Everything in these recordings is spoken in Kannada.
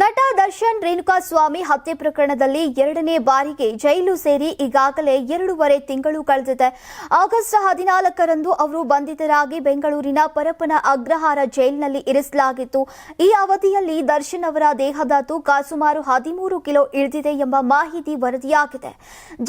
ನಟ ದರ್ಶನ್ ರೇಣುಕಾಸ್ವಾಮಿ ಹತ್ಯೆ ಪ್ರಕರಣದಲ್ಲಿ ಎರಡನೇ ಬಾರಿಗೆ ಜೈಲು ಸೇರಿ ಈಗಾಗಲೇ ಎರಡೂವರೆ ತಿಂಗಳು ಕಳೆದಿದೆ. ಆಗಸ್ಟ್ ಹದಿನಾಲ್ಕರಂದು ಅವರು ಬಂಧಿತರಾಗಿ ಬೆಂಗಳೂರಿನ ಪರಪ್ಪನ ಅಗ್ರಹಾರ ಜೈಲಿನಲ್ಲಿ ಇರಿಸಲಾಗಿತ್ತು. ಈ ಅವಧಿಯಲ್ಲಿ ದರ್ಶನ್ ಅವರ ದೇಹದ ತೂಕ ಸುಮಾರು ಹದಿಮೂರು ಕಿಲೋ ಇಳಿದಿದೆ ಎಂಬ ಮಾಹಿತಿ ವರದಿಯಾಗಿದೆ.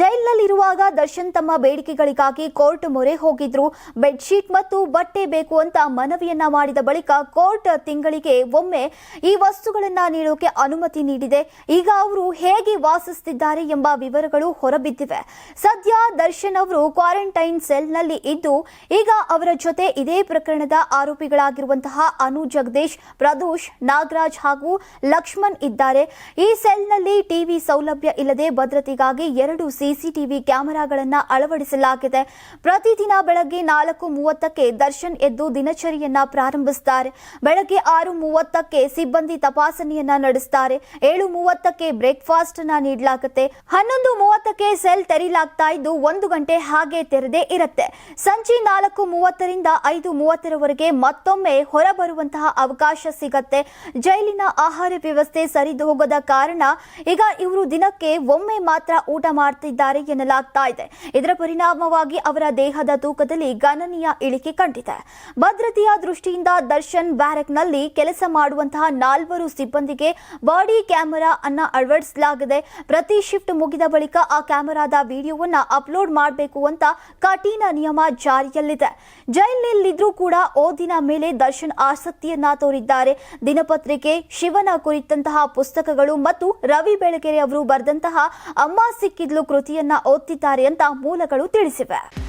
ಜೈಲಿನಲ್ಲಿರುವಾಗ ದರ್ಶನ್ ತಮ್ಮ ಬೇಡಿಕೆಗಳಿಗಾಗಿ ಕೋರ್ಟ್ ಮೊರೆ ಹೋಗಿದ್ರು. ಬೆಡ್ಶೀಟ್ ಮತ್ತು ಬಟ್ಟೆ ಬೇಕು ಅಂತ ಮನವಿಯನ್ನ ಮಾಡಿದ ಬಳಿಕ ಕೋರ್ಟ್ ತಿಂಗಳಿಗೆ ಒಮ್ಮೆ ಈ ವಸ್ತುಗಳನ್ನು ವಸ್ತುಗಳನ್ನ ನೀಡೋಕೆ ಅನುಮತಿ ನೀಡಿದೆ. ಈಗ ಅವರು ಹೇಗೆ ವಾಸಿಸುತ್ತಿದ್ದಾರೆ ಎಂಬ ವಿವರಗಳು ಹೊರಬಿದ್ದಿವೆ. ಸದ್ಯ ದರ್ಶನ್ ಅವರು ಕ್ವಾರಂಟೈನ್ ಸೆಲ್ನಲ್ಲಿ ಇದ್ದು, ಈಗ ಅವರ ಜೊತೆ ಇದೇ ಪ್ರಕರಣದ ಆರೋಪಿಗಳಾಗಿರುವಂತಹ ಅನು ಜಗದೀಶ್, ಪ್ರದೋಷ್, ನಾಗರಾಜ್ ಹಾಗೂ ಲಕ್ಷ್ಮಣ್ ಇದ್ದಾರೆ. ಈ ಸೆಲ್ನಲ್ಲಿ ಟಿವಿ ಸೌಲಭ್ಯ ಇಲ್ಲದೆ ಭದ್ರತೆಗಾಗಿ ಎರಡು ಸಿಸಿಟಿವಿ ಕ್ಯಾಮೆರಾಗಳನ್ನ ಅಳವಡಿಸಲಾಗಿದೆ. ಪ್ರತಿದಿನ ಬೆಳಗ್ಗೆ ನಾಲ್ಕು ಮೂವತ್ತಕ್ಕೆ ದರ್ಶನ್ ಎದ್ದು ದಿನಚರಿಯನ್ನ ಪ್ರಾರಂಭಿಸುತ್ತಾರೆ ಬೆಳಗ್ಗೆ ಆರು ಮೂವತ್ತಕ್ಕೆ ಸಿಬ್ಬಂದಿ ತಪಾಸಣೆಯನ್ನ ನಡೆಸ್ತಾರೆ. ಏಳು ಮೂವತ್ತಕ್ಕೆ ಬ್ರೇಕ್ಫಾಸ್ಟ್ನ ನೀಡಲಾಗುತ್ತೆ. ಹನ್ನೊಂದು ಮೂವತ್ತಕ್ಕೆ ಸೆಲ್ ತೆರೀಲಾಗ್ತಾ ಇದ್ದು ಒಂದು ಗಂಟೆ ಹಾಗೆ ತೆರೆದೇ ಇರುತ್ತೆ. ಸಂಜೆ ನಾಲ್ಕು ಮೂವತ್ತರಿಂದ ಐದು ಮೂವತ್ತರವರೆಗೆ ಮತ್ತೊಮ್ಮೆ ಹೊರಬರುವಂತಹ ಅವಕಾಶ ಸಿಗತ್ತೆ. ಜೈಲಿನ ಆಹಾರ ವ್ಯವಸ್ಥೆ ಸರಿದು ಹೋಗದ ಕಾರಣ ಈಗ ಇವರು ದಿನಕ್ಕೆ ಒಮ್ಮೆ ಮಾತ್ರ ಊಟ ಮಾಡ್ತಿದ್ದಾರೆ ಎನ್ನಲಾಗ್ತಾ ಇದೆ. ಇದರ ಪರಿಣಾಮವಾಗಿ ಅವರ ದೇಹದ ತೂಕದಲ್ಲಿ ಗಣನೀಯ ಇಳಿಕೆ ಕಂಡಿದೆ. ಭದ್ರತೆಯ ದೃಷ್ಟಿಯಿಂದ ದರ್ಶನ್ ಬ್ಯಾರಕ್ನಲ್ಲಿ ಕೆಲಸ ಮಾಡುವಂತಹ ನಾಲ್ವರು ಸಿಬ್ಬಂದಿಗೆ ಬಾಡಿ ಕ್ಯಾಮೆರಾ ಅನ್ನ ಅಳವಡಿಸಲಾಗಿದೆ ಪ್ರತಿ ಶಿಫ್ಟ್ ಮುಗಿದ ಬಳಿಕ ಆ ಕ್ಯಾಮೆರಾದ ವಿಡಿಯೋವನ್ನ ಅಪ್ಲೋಡ್ ಮಾಡಬೇಕು ಅಂತ ಕಠಿಣ ನಿಯಮ ಜಾರಿಯಲ್ಲಿದೆ. ಜೈಲಿನಲ್ಲಿದ್ರೂ ಕೂಡ ಓದಿನ ಮೇಲೆ ದರ್ಶನ್ ಆಸಕ್ತಿಯನ್ನ ತೋರಿದ್ದಾರೆ. ದಿನಪತ್ರಿಕೆ, ಶಿವನ ಕುರಿತಂತಹ ಪುಸ್ತಕಗಳು ಮತ್ತು ರವಿ ಬೆಳಗೆರೆ ಅವರು ಬರೆದಂತಹ ಅಮ್ಮ ಸಿಕ್ಕಿದ್ಲು ಕೃತಿಯನ್ನ ಓದ್ತಿದ್ದಾರೆ ಅಂತ ಮೂಲಗಳು ತಿಳಿಸಿವೆ.